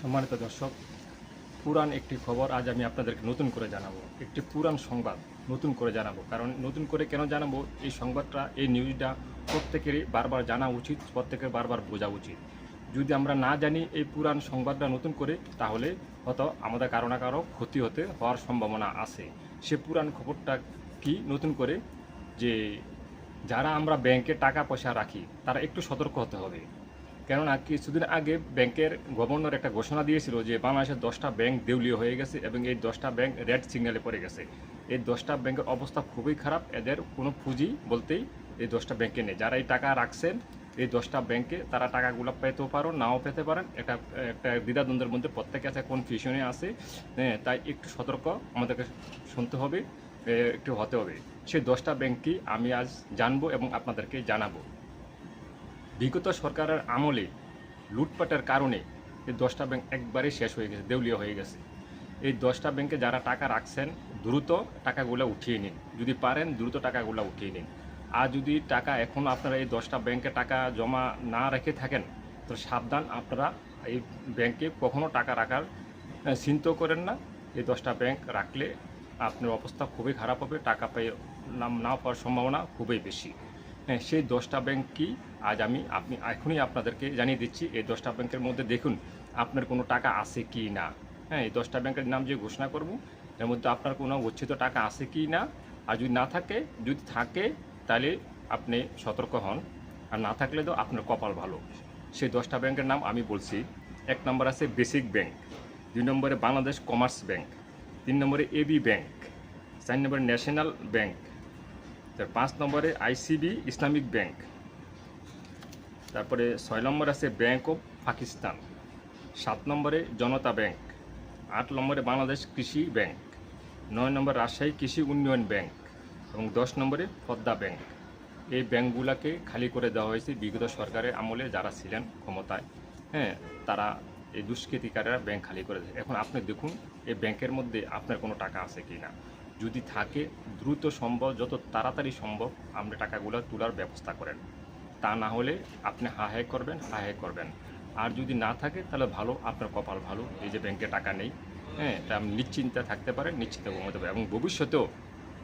সম্মানিত দর্শক পুরান একটি খবর আজ আমি আপনাদেরকে নতুন করে জানাব। একটি পুরান সংবাদ নতুন করে জানাব। কারণ নতুন করে কেন জানাব? এই সংবাদটা, এই নিউজটা প্রত্যেকেরই বারবার জানা উচিত, প্রত্যেকের বারবার বোঝা উচিত। যদি আমরা না জানি এই পুরান সংবাদটা নতুন করে, তাহলে হয়তো আমাদের কারও না কারও ক্ষতি হতে হওয়ার সম্ভাবনা আছে। সে পুরান খবরটা কি নতুন করে? যে যারা আমরা ব্যাংকে টাকা পয়সা রাখি, তারা একটু সতর্ক হতে হবে। কেননা কিছুদিন আগে ব্যাংকের গভর্নর একটা ঘোষণা দিয়েছিল যে বাংলাদেশের দশটা ব্যাংক দেউলিয়া হয়ে গেছে এবং এই দশটা ব্যাংক রেড সিগন্যালে পড়ে গেছে। এই দশটা ব্যাংকের অবস্থা খুবই খারাপ। এদের কোনো পুঁজি বলতেই এই দশটা ব্যাংকে নেই। যারা এই টাকা রাখছেন, এই দশটা ব্যাংকে তারা টাকাগুলো পেতেও পারো নাও পেতে পারেন। একটা একটা দ্বিধাদ্বন্দ্বের মধ্যে প্রত্যেকে আছে, কনফিউশনে আছে। হ্যাঁ তাই একটু সতর্ক আমাদেরকে শুনতে হবে একটু হতে হবে। সেই দশটা ব্যাংকই আমি আজ জানব এবং আপনাদেরকে জানাব। বিগত সরকারের আমলে লুটপাটের কারণে এই দশটা ব্যাংক একবারে শেষ হয়ে গেছে দেউলিয়া হয়ে গেছে। এই দশটা ব্যাংকে যারা টাকা রাখছেন দ্রুত টাকাগুলো উঠিয়ে নিন। যদি পারেন দ্রুত টাকাগুলো উঠিয়ে নিন। আর যদি টাকা এখন আপনারা এই দশটা ব্যাংকে টাকা জমা না রেখে থাকেন তো সাবধান আপনারা এই ব্যাংকে কখনো টাকা রাখার আহ, চিন্তাও করেন না। এই দশটা ব্যাংক রাখলে আপনার অবস্থা খুবই খারাপ হবে টাকা পেয়ে নাম না পাওয়ার সম্ভাবনা খুবই বেশি। সেই দশটা ব্যাংক কি আজ আমি, আপনি, এখনই আপনাদেরকে জানিয়ে দিচ্ছি, এই দশটা ব্যাংকের মধ্যে দেখুন আপনার কোনো টাকা আছে কি না। হ্যাঁ এই দশটা ব্যাংকের নাম যে ঘোষণা করব, এর মধ্যে আপনার কোনো গচ্ছিত টাকা আছে কি না? আর যদি না থাকে, যদি থাকে, তাহলে আপনি সতর্ক হন। আর না থাকলে তো আপনার কপাল ভালো। সেই দশটা ব্যাংকের নাম আমি বলছি। এক নম্বর আছে বেসিক ব্যাংক দুই নম্বরে বাংলাদেশ কমার্স ব্যাংক তিন নম্বরে এবি ব্যাংক চার নম্বরে ন্যাশনাল ব্যাংক তার পাঁচ নম্বরে আইসিবি ইসলামিক ব্যাংক। তারপরে ছয় নম্বর আছে ব্যাংক অফ পাকিস্তান। সাত নম্বরে জনতা ব্যাংক। আট নম্বরে বাংলাদেশ কৃষি ব্যাংক। নয় নম্বর রাজশাহী কৃষি উন্নয়ন ব্যাংক এবং দশ নম্বরে পদ্মা ব্যাংক। এই ব্যাংকগুলোকে খালি করে দেওয়া হয়েছে বিগত সরকারের আমলে যারা ছিলেন ক্ষমতায়। হ্যাঁ তারা এই দুষ্কৃতিকারীরা ব্যাংক খালি করে দেয় এখন আপনি দেখুন, এই ব্যাংকের মধ্যে আপনার কোনো টাকা আছে কি না যদি থাকে, দ্রুত সম্ভব, যত তাড়াতাড়ি সম্ভব আপনি টাকাগুলো তোলার ব্যবস্থা করেন। তা না হলে আপনি হাহাই করবেন হাহাই করবেন। আর যদি না থাকে, তাহলে ভালো, আপনার কপাল ভালো। এই যে ব্যাংকে টাকা নেই হ্যাঁ তা আপনি নিশ্চিন্তে থাকতে পারেন, নিশ্চিন্তে ঘুমাতে পারেন। এবং ভবিষ্যতেও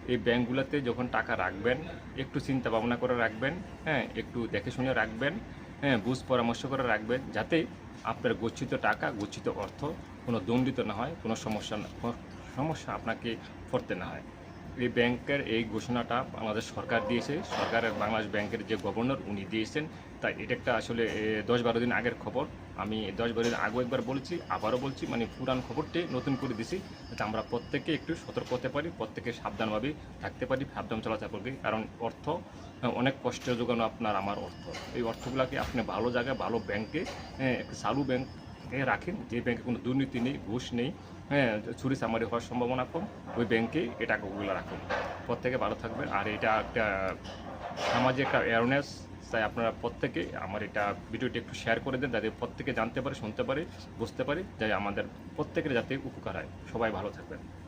এই ব্যাংকগুলোতে যখন টাকা রাখবেন, একটু চিন্তা ভাবনা করে রাখবেন হ্যাঁ একটু দেখে শুনে রাখবেন হ্যাঁ বুঝ পরামর্শ করে রাখবেন, যাতে আপনার গচ্ছিত টাকা, গচ্ছিত অর্থ কোনো দণ্ডিত না হয়, কোনো সমস্যা না সমস্যা আপনাকে পড়তে না হয়। এই ব্যাংকের এই ঘোষণাটা বাংলাদেশ সরকার দিয়েছে। সরকারের বাংলাদেশ ব্যাংকের যে গভর্নর উনি দিয়েছেন, তাই এটা একটা আসলে দশ বারো দিন আগের খবর। আমি দশ বারো দিন আগেও একবার বলছি, আবারও বলছি মানে পুরান খবরটি নতুন করে দিছি, যাতে আমরা প্রত্যেকে একটু সতর্ক হতে পারি, প্রত্যেকে সাবধানভাবে থাকতে পারি, সাবধান চলাচল করবে কারণ অর্থ অনেক কষ্ট যোগানো আপনার, আমার অর্থ। এই অর্থগুলোকে আপনি ভালো জায়গায়, ভালো ব্যাংকে চালু ব্যাংকে রাখেন যে ব্যাংকে কোনো দুর্নীতি নেই, ঘুষ নেই হ্যাঁ চুরি চামারি হওয়ার সম্ভাবনা কম, ওই ব্যাংকে এই টাকাগুলো রাখুন। প্রত্যেকে ভালো থাকবেন। আর এটা একটা সামাজিক একটা অ্যাওয়ারনেস তাই আপনারা প্রত্যেকে আমার এটা ভিডিওটি একটু শেয়ার করে দেন, যাতে প্রত্যেকে জানতে পারে, শুনতে পারে, বুঝতে পারে, যাতে আমাদের প্রত্যেকের যাতে উপকার হয়। সবাই ভালো থাকবেন।